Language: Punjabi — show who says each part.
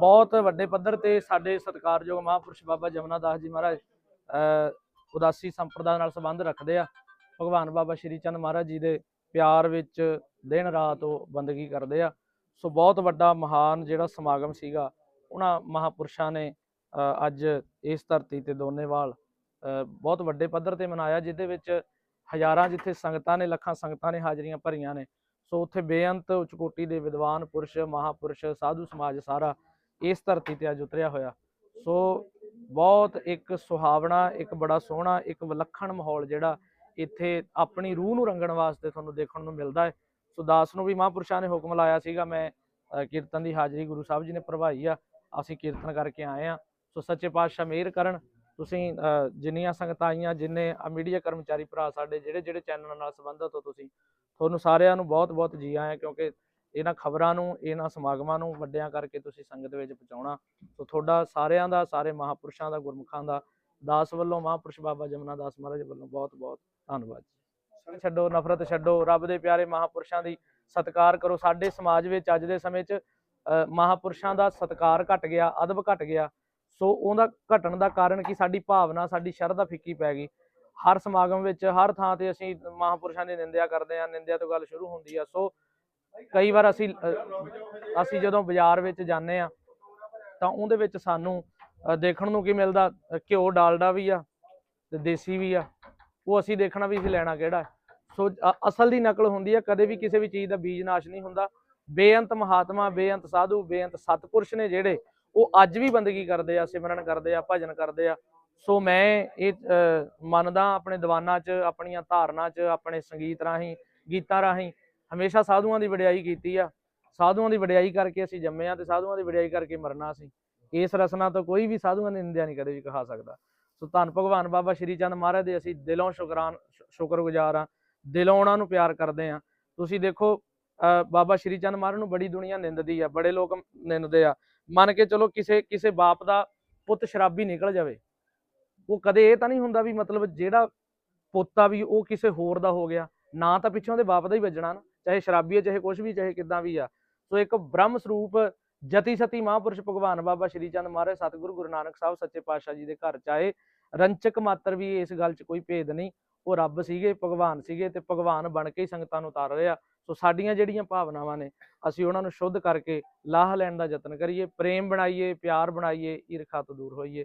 Speaker 1: ਬਹੁਤ ਵੱਡੇ ਪੱਧਰ ਤੇ ਸਾਡੇ ਸਤਿਕਾਰਯੋਗ ਮਹਾਂਪੁਰਸ਼ ਬਾਬਾ ਜਮਨਾ ਦਾਸ ਜੀ ਮਹਾਰਾਜ, ਅਹ, ਉਦਾਸੀ ਸੰਪਰਦਾ ਨਾਲ ਸੰਬੰਧ ਰੱਖਦੇ ਆ। ਭਗਵਾਨ ਬਾਬਾ ਸ਼੍ਰੀ ਚੰਦ ਮਹਾਰਾਜ ਜੀ ਦੇ ਪਿਆਰ ਵਿੱਚ ਦਿਨ ਰਾਤ ਉਹ ਬੰਦਗੀ ਕਰਦੇ ਆ। ਸੋ ਬਹੁਤ ਵੱਡਾ ਮਹਾਨ ਜਿਹੜਾ ਸਮਾਗਮ ਸੀਗਾ, ਉਹਨਾਂ ਮਹਾਪੁਰਸ਼ਾਂ ਨੇ, ਅਹ, ਅੱਜ ਇਸ ਧਰਤੀ ਤੇ ਦੋਨੇਵਾਲ ਅਹ, ਬਹੁਤ ਵੱਡੇ ਪੱਧਰ ਤੇ ਮਨਾਇਆ, ਜਿਹਦੇ ਵਿੱਚ ਹਜ਼ਾਰਾਂ ਜਿੱਥੇ ਸੰਗਤਾਂ ਨੇ, ਲੱਖਾਂ ਸੰਗਤਾਂ ਨੇ ਹਾਜ਼ਰੀਆਂ ਭਰੀਆਂ ਨੇ। ਸੋ ਉੱਥੇ ਬੇਅੰਤ ਉੱਚ ਕੋਟੀ ਦੇ ਵਿਦਵਾਨ ਪੁਰਸ਼ ਮਹਾਪੁਰਸ਼ ਸਾਧੂ ਸਮਾਜ ਸਾਰਾ ਇਸ ਧਰਤੀ ਤੇ ਅੱਜ ਉਤਰਿਆ ਹੋਇਆ। ਸੋ ਬਹੁਤ ਇੱਕ ਸੁਹਾਵਣਾ ਇੱਕ ਬੜਾ ਸੋਹਣਾ ਇੱਕ ਵਿਲੱਖਣ ਮਾਹੌਲ ਜਿਹੜਾ ਇੱਥੇ ਆਪਣੀ ਰੂਹ ਨੂੰ ਰੰਗਣ ਵਾਸਤੇ ਤੁਹਾਨੂੰ ਦੇਖਣ ਨੂੰ ਮਿਲਦਾ ਹੈ। ਸੋ ਦਾਸ ਨੂੰ ਵੀ ਮਹਾਂਪੁਰਸ਼ਾਂ ਨੇ ਹੁਕਮ ਲਾਇਆ ਸੀਗਾ ਮੈਂ ਕੀਰਤਨ ਦੀ ਹਾਜ਼ਰੀ ਗੁਰੂ ਸਾਹਿਬ ਜੀ ਨੇ ਭਰਵਾਈ ਆ ਅਸੀਂ ਕੀਰਤਨ ਕਰਕੇ ਆਏ ਆ। ਸੋ ਸੱਚੇ ਪਾਤਸ਼ਾਹ ਮਿਹਰ ਕਰਨ। ਤੁਸੀਂ ਅ, ਜਿੰਨੀਆਂ ਸੰਗਤਾਂ ਆਈਆਂ ਜਿੰਨੇ ਮੀਡੀਆ ਕਰਮਚਾਰੀ ਭਰਾ ਸਾਡੇ ਜਿਹੜੇ ਜਿਹੜੇ ਚੈਨਲ ਨਾਲ ਸੰਬੰਧਿਤ ਹੋ ਤੁਸੀਂ ਤੁਹਾਨੂੰ ਸਾਰਿਆਂ ਨੂੰ ਬਹੁਤ ਬਹੁਤ ਜੀ ਆਇਆਂ ਕਿਉਂਕਿ ਇਹਨਾਂ ਖਬਰਾਂ ਨੂੰ ਇਹਨਾਂ ਸਮਾਗਮਾਂ ਨੂੰ ਵੱਡਿਆਂ ਕਰਕੇ ਤੁਸੀਂ ਸੰਗਤ ਵਿੱਚ ਪਹੁੰਚਾਉਣਾ। ਸੋ ਤੁਹਾਡਾ ਸਾਰਿਆਂ ਦਾ ਸਾਰੇ ਮਹਾਪੁਰਸ਼ਾਂ ਦਾ ਗੁਰਮੁਖਾਂ ਦਾ ਦਾਸ ਵੱਲੋਂ ਮਹਾਪੁਰਸ਼ ਬਾਬਾ ਜਮਨਾ ਦਾਸ ਮਹਾਰਾਜ ਵੱਲੋਂ ਬਹੁਤ ਬਹੁਤ ਧੰਨਵਾਦ ਜੀ। ਛੱਡੋ ਨਫ਼ਰਤ ਛੱਡੋ ਰੱਬ ਦੇ ਪਿਆਰੇ ਮਹਾਪੁਰਸ਼ਾਂ ਦੀ ਸਤਿਕਾਰ ਕਰੋ। ਸਾਡੇ ਸਮਾਜ ਵਿੱਚ ਅੱਜ ਦੇ ਸਮੇਂ 'ਚ ਅ, ਮਹਾਪੁਰਸ਼ਾਂ ਦਾ ਸਤਿਕਾਰ ਘਟ ਗਿਆ ਅਦਬ ਘਟ ਗਿਆ। ਸੋ ਉਹਦਾ ਘਟਣ ਦਾ ਕਾਰਨ ਕੀ? ਸਾਡੀ ਭਾਵਨਾ ਸਾਡੀ ਸ਼ਰਧਾ ਫਿੱਕੀ ਪੈ ਗਈ। ਹਰ ਸਮਾਗਮ ਵਿੱਚ ਹਰ ਥਾਂ ਤੇ ਅਸੀਂ ਮਹਾਪੁਰਸ਼ਾਂ ਦੀ ਨਿੰਦਿਆ ਕਰਦੇ ਹਾਂ, ਨਿੰਦਿਆ ਤੋਂ ਗੱਲ ਸ਼ੁਰੂ ਹੁੰਦੀ ਆ। ਸੋ ਕਈ ਵਾਰ ਅਸੀਂ ਅਸੀਂ ਜਦੋਂ ਬਾਜ਼ਾਰ ਵਿੱਚ ਜਾਂਦੇ ਆ ਤਾਂ ਉਹਦੇ ਵਿੱਚ ਸਾਨੂੰ ਦੇਖਣ ਨੂੰ ਕੀ ਮਿਲਦਾ? ਘਿਓ, ਡਾਲਡਾ ਵੀ ਆ ਤੇ ਦੇਸੀ ਵੀ ਆ। ਉਹ ਅਸੀਂ ਦੇਖਣਾ ਵੀ ਅਸੀਂ ਲੈਣਾ ਕਿਹੜਾ ਸੋ, ਅ- ਅਸਲ ਦੀ ਨਕਲ ਹੁੰਦੀ ਹੈ ਕਦੇ ਵੀ ਕਿਸੇ ਵੀ ਚੀਜ਼ ਦਾ ਬੀਜ ਨਾਸ਼ ਨਹੀਂ ਹੁੰਦਾ। ਬੇਅੰਤ ਮਹਾਤਮਾ, ਬੇਅੰਤ ਸਾਧੂ, ਬੇਅੰਤ ਸਤਪੁਰਸ਼ ਨੇ ਜਿਹੜੇ, ਉਹ ਅੱਜ ਵੀ ਬੰਦਗੀ ਕਰਦੇ ਆ, ਸਿਮਰਨ ਕਰਦੇ ਆ, ਭਜਨ ਕਰਦੇ ਆ। ਸੋ ਮੈਂ ਇਹ ਅ, ਮੰਨਦਾ ਆਪਣੇ ਦੀਵਾਨਾਂ 'ਚ ਆਪਣੀਆਂ ਧਾਰਨਾ 'ਚ ਆਪਣੇ ਸੰਗੀਤ ਰਾਹੀਂ ਗੀਤਾਂ ਰਾਹੀਂ ਹਮੇਸ਼ਾ ਸਾਧੂਆਂ ਦੀ ਵਡਿਆਈ ਕੀਤੀ ਆ। ਸਾਧੂਆਂ ਦੀ ਵਡਿਆਈ ਕਰਕੇ ਅਸੀਂ ਜੰਮੇ ਆ ਤੇ ਸਾਧੂਆਂ ਦੀ ਵਡਿਆਈ ਕਰਕੇ ਮਰਨਾ ਸੀ ਇਸ ਰਸਨਾ ਤੋਂ ਕੋਈ ਵੀ ਸਾਧੂਆਂ ਦੀ ਨਿੰਦਿਆ ਨਹੀਂ ਕਦੇ ਵੀ ਕਹਾ ਸਕਦਾ। ਸੋ ਧੰਨ ਭਗਵਾਨ ਬਾਬਾ ਸ਼੍ਰੀ ਚੰਦ ਮਹਾਰਾਜ ਦੇ ਅਸੀਂ ਦਿਲੋਂ ਸ਼ੁਕਰਾਨ ਸ਼ੁਕਰਗੁਜ਼ਾਰ ਆ ਦਿਲੋਂ ਉਹਨਾਂ ਨੂੰ ਪਿਆਰ ਕਰਦੇ ਆ ਤੁਸੀਂ ਦੇਖੋ ਅਹ ਬਾਬਾ ਸ਼੍ਰੀ ਚੰਦ ਮਹਾਰਾਜ ਨੂੰ ਬੜੀ ਦੁਨੀਆ ਨਿੰਦਦੀ ਆ ਬੜੇ ਲੋਕ ਨਿੰਦਦੇ ਆ। ਮੰਨ ਕੇ ਚਲੋ ਕਿਸੇ ਕਿਸੇ ਬਾਪ ਦਾ ਪੁੱਤ ਸ਼ਰਾਬੀ ਨਿਕਲ ਜਾਵੇ। ਉਹ ਕਦੇ ਇਹ ਤਾਂ ਨਹੀਂ ਹੁੰਦਾ ਵੀ ਮਤਲਬ ਜਿਹੜਾ ਪੋਤਾ ਵੀ ਉਹ ਕਿਸੇ ਹੋਰ ਦਾ ਹੋ ਗਿਆ, ਨਾ ਤਾਂ ਪਿੱਛੋਂ ਦੇ ਬਾਪ ਦਾ ਹੀ ਵੱਜਣਾ ਨਾ, ਚਾਹੇ ਸ਼ਰਾਬੀ ਆ, ਚਾਹੇ ਕੁਝ ਵੀ, ਚਾਹੇ ਕਿਦਾਂ ਵੀ ਆ। ਸੋ ਇੱਕ ਬ੍ਰਹਮ ਸਰੂਪ ਜਤੀ ਸਤੀ ਮਹਾਂਪੁਰਸ਼ ਭਗਵਾਨ ਬਾਬਾ ਸ਼੍ਰੀ ਚੰਦ ਮਹਾਰਾਜ ਸਤਿਗੁਰੂ ਗੁਰੂ ਨਾਨਕ ਸਾਹਿਬ ਸੱਚੇ ਪਾਤਸ਼ਾਹ ਜੀ ਦੇ ਘਰ ਚ ਆਏ। ਰੰਚਕ ਮਾਤਰ ਵੀ ਇਸ ਗੱਲ 'ਚ ਕੋਈ ਭੇਦ ਨਹੀਂ, ਉਹ ਰੱਬ ਸੀਗੇ, ਭਗਵਾਨ ਸੀਗੇ ਤੇ ਭਗਵਾਨ ਬਣ ਕੇ ਹੀ ਸੰਗਤਾਂ ਨੂੰ ਉਤਾਰ ਰਹੇ ਆ। ਸੋ ਸਾਡੀਆਂ ਜਿਹੜੀਆਂ ਭਾਵਨਾਵਾਂ ਨੇ, ਅਸੀਂ ਉਹਨਾਂ ਨੂੰ ਸ਼ੁੱਧ ਕਰਕੇ ਲਾਹ ਲੈਣ ਦਾ ਯਤਨ ਕਰੀਏ, ਪ੍ਰੇਮ ਬਣਾਈਏ, ਪਿਆਰ ਬਣਾਈਏ, ਈਰਖਾ ਤੋਂ ਦੂਰ ਹੋਈਏ।